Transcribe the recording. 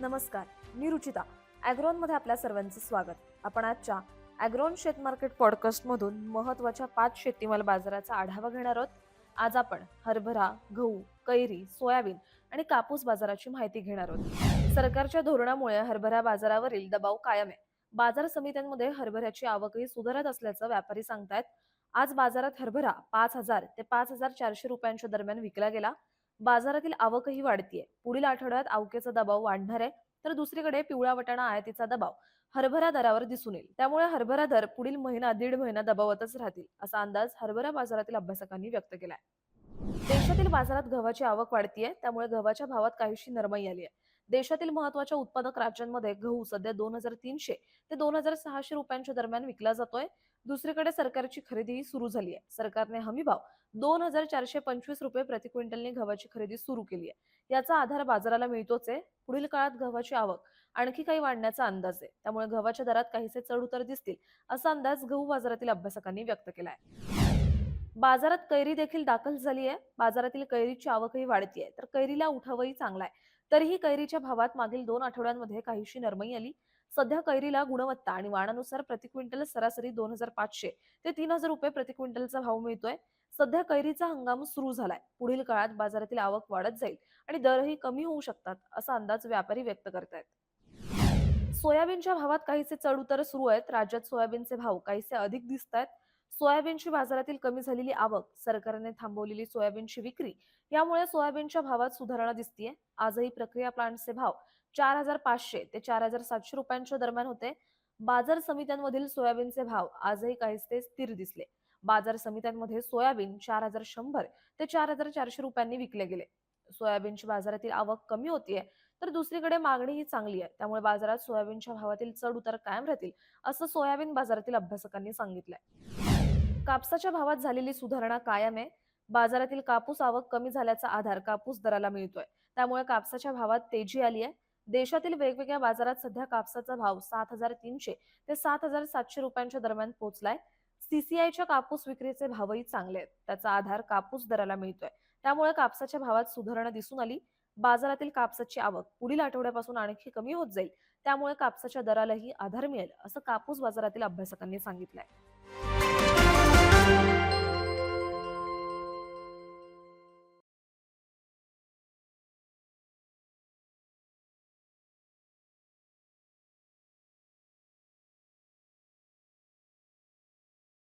नमस्कार मी रुचिता. ॲग्रोनमध्ये आपल्या सर्वांचं स्वागत. आपण आजच्या ॲग्रोन शेत मार्केट पॉडकास्टमधून महत्त्वाच्या पाच शेतीमाल बाजाराचा आढावा घेणार आहोत. आज आपण हरभरा गहू कैरी सोयाबीन आणि कापूस बाजाराची माहिती घेणार आहोत. सरकारच्या धोरणामुळे हरभरा बाजारावरील दबाव कायम आहे. बाजार समित्यांमध्ये हरभऱ्याची आवकही सुधारत असल्याचं व्यापारी सांगतायत. आज बाजारात हरभरा पाच हजार ते पाच हजार चारशे रुपयांच्या दरम्यान विकला गेला. बाजारातील आवकही वाढतीये. पुढील आठवड्यात आवकेचा दबाव वाढणार आहे तर दुसरीकडे पिवळा वटाणा आयातीचा दबाव हरभरा दरावर दिसून येईल. त्यामुळे हरभरा दर पुढील महिना दीड महिना दबावतच राहतील असा अंदाज हरभरा बाजारातील अभ्यासकांनी व्यक्त केलाय. देशातील बाजारात गव्हाची आवक वाढतीये त्यामुळे गव्हाच्या भावात काहीशी नरमाई आली आहे देशातील महत्त्वाच्या उत्पादक राज्यांमध्ये गहू सध्या दोन हजार तीनशे ते दोन हजार सहाशे रुपयांच्या दरम्यान विकला जातोय. दुसरीकडे सरकारची खरेदीही सुरू झाली आहे सरकारने हमीभाव दोन हजार चारशे पंचवीस रुपये प्रति क्विंटलने गव्हाची खरेदी सुरू केली आहे. याचा आधार बाजाराला मिळतोच आहे. पुढील काळात गव्हाची आवक आणखी काही वाढण्याचा अंदाज आहे. त्यामुळे गव्हाच्या दरात काहीसे चढ उतर दिसतील असा अंदाज गहू बाजारातील अभ्यासकांनी व्यक्त केला आहे बाजारात कैरी देखील दाखल झाली आहे. बाजारातील कैरीची आवकही वाढतीये. तर कैरीला उठावही चांगला आहे. तरीही कैरीच्या भावात मागील दोन आठवड्यांमध्ये काहीशी नरमई आली. सध्या कैरीला गुणवत्ता आणि वाणानुसार प्रति क्विंटल सरासरी दोन हजार पाचशे ते तीन हजार रुपये प्रति क्विंटलचा भाव मिळतोय. सध्या कैरीचा हंगाम सुरू झालाय. पुढील काळात बाजारातील आवक वाढत जाईल आणि दरही कमी होऊ शकतात असा अंदाज व्यापारी व्यक्त करतायत. सोयाबीनच्या भावात काहीसे चढउतार सुरू आहेत. राज्यात सोयाबीनचे भाव काहीसे अधिक दिसत आहेत सोयाबीनची बाजारातील कमी झालेली आवक सरकारने थांबवलेली सोयाबीनची विक्री यामुळे सोयाबीनच्या भावात सुधारणा दिसतीये. आजही प्रक्रिया प्लांटचे भाव चार हजार पाचशे ते चार हजार सातशे रुपयांच्या दरम्यान होते. बाजार समित्यांमधील सोयाबीनचे भाव आजही काहीसे स्थिर दिसले. बाजार समित्यांमध्ये सोयाबीन चार हजार शंभर ते चार हजार चारशे रुपयांनी विकले गेले. सोयाबीनची बाजारातील आवक कमी होतीये तर दुसरीकडे मागणी ही चांगली आहे त्यामुळे बाजारात सोयाबीनच्या भावातील चढ उतार कायम राहतील असं सोयाबीन बाजारातील अभ्यासकांनी सांगितलंय. कापसाच्या भावात झालेली सुधारणा कायम आहे. बाजारातील कापूस आवक कमी झाल्याचा आधार कापूस दराला मिळतोय. त्यामुळे कापसाच्या भावात तेजी आली आहे. देशातील वेगवेगळ्या बाजारात सध्या कापसाचा भाव सात हजार तीनशे ते सात हजार सातशे रुपयांच्या दरम्यान पोहोचलाय. सीसीआयच्या कापूस विक्रीचे भावही चांगले आहेत. त्याचा आधार कापूस दराला मिळतोय. त्यामुळे कापसाच्या भावात सुधारणा दिसून आली. बाजारातील कापसाची आवक पुढील आठवड्यापासून आणखी कमी होत जाईल. त्यामुळे कापसाच्या दरालाही आधार मिळेल असं कापूस बाजारातील अभ्यासकांनी सांगितलंय.